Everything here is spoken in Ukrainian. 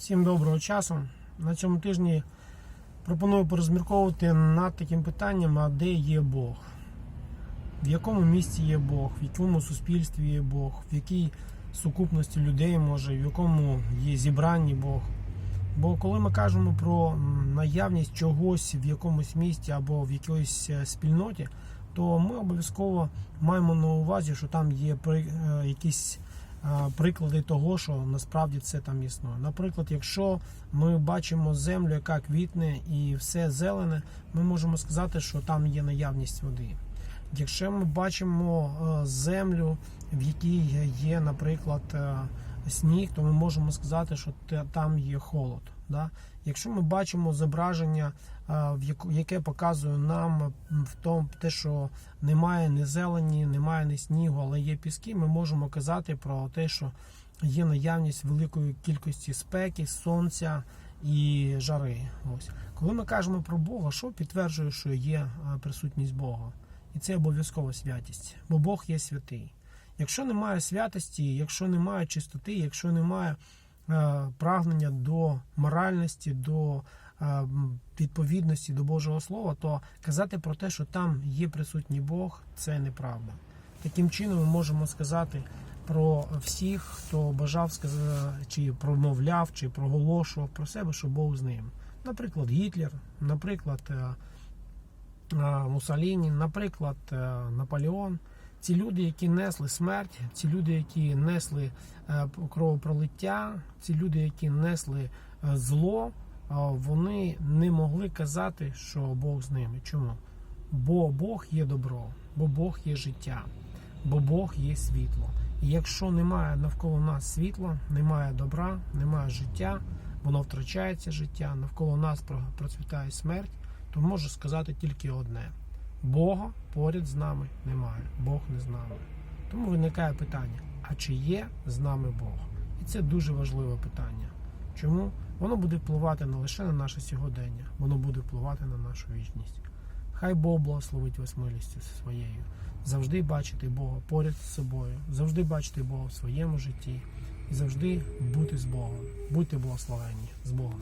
Всім доброго часу. На цьому тижні пропоную порозмірковувати над таким питанням, а де є Бог? В якому місці є Бог, в якому суспільстві є Бог, в якій сукупності людей може, в якому є зібранні Бог. Бо коли ми кажемо про наявність чогось в якомусь місті або в якоїсь е, спільноті, то ми обов'язково маємо на увазі, що там є е, якісь приклади того, що насправді це там існує. Наприклад, якщо ми бачимо землю, яка квітне і все зелене, ми можемо сказати, що там є наявність води. Якщо ми бачимо е, землю, в якій є, наприклад, е, сніг, то ми можемо сказати, що там є холод. Да? Якщо ми бачимо зображення, яке показує нам в тому, те, що немає ні зелені, немає ні снігу, але є піски, ми можемо казати про те, що є наявність великої кількості спеки, сонця і жари. Ось коли ми кажемо про Бога, що підтверджує, що є присутність Бога, і це обов'язкова святість, бо Бог є святий. Якщо немає святості, якщо немає чистоти, якщо немає прагнення до моральності, до е, відповідності до Божого Слова, то казати про те, що там є присутній Бог, це неправда. Таким чином ми можемо сказати про всіх, хто бажав сказати, чи промовляв, чи проголошував про себе, що Бог з ним. Наприклад, Гітлер, наприклад, е, е, Мусаліні, наприклад, е, Наполеон. Ці люди, які несли смерть, ці люди, які несли е, кровопролиття, ці люди, які несли е, зло, е, вони не могли казати, що Бог з ними. Чому? Бо Бог є добро, бо Бог є життя, бо Бог є світло. І якщо немає навколо нас світла, немає добра, немає життя, воно втрачається життя, навколо нас процвітає смерть, то можу сказати тільки одне: Бога поряд з нами немає, Бог не з нами. Тому виникає питання: а чи є з нами Бог? І це дуже важливе питання. Чому? Воно буде впливати не лише на наше сьогодення, воно буде впливати на нашу вічність. Хай Бог благословить вас милістю своєю. Завжди бачити Бога поряд з собою, завжди бачити Бога в своєму житті і завжди бути з Богом. Будьте благословені з Богом.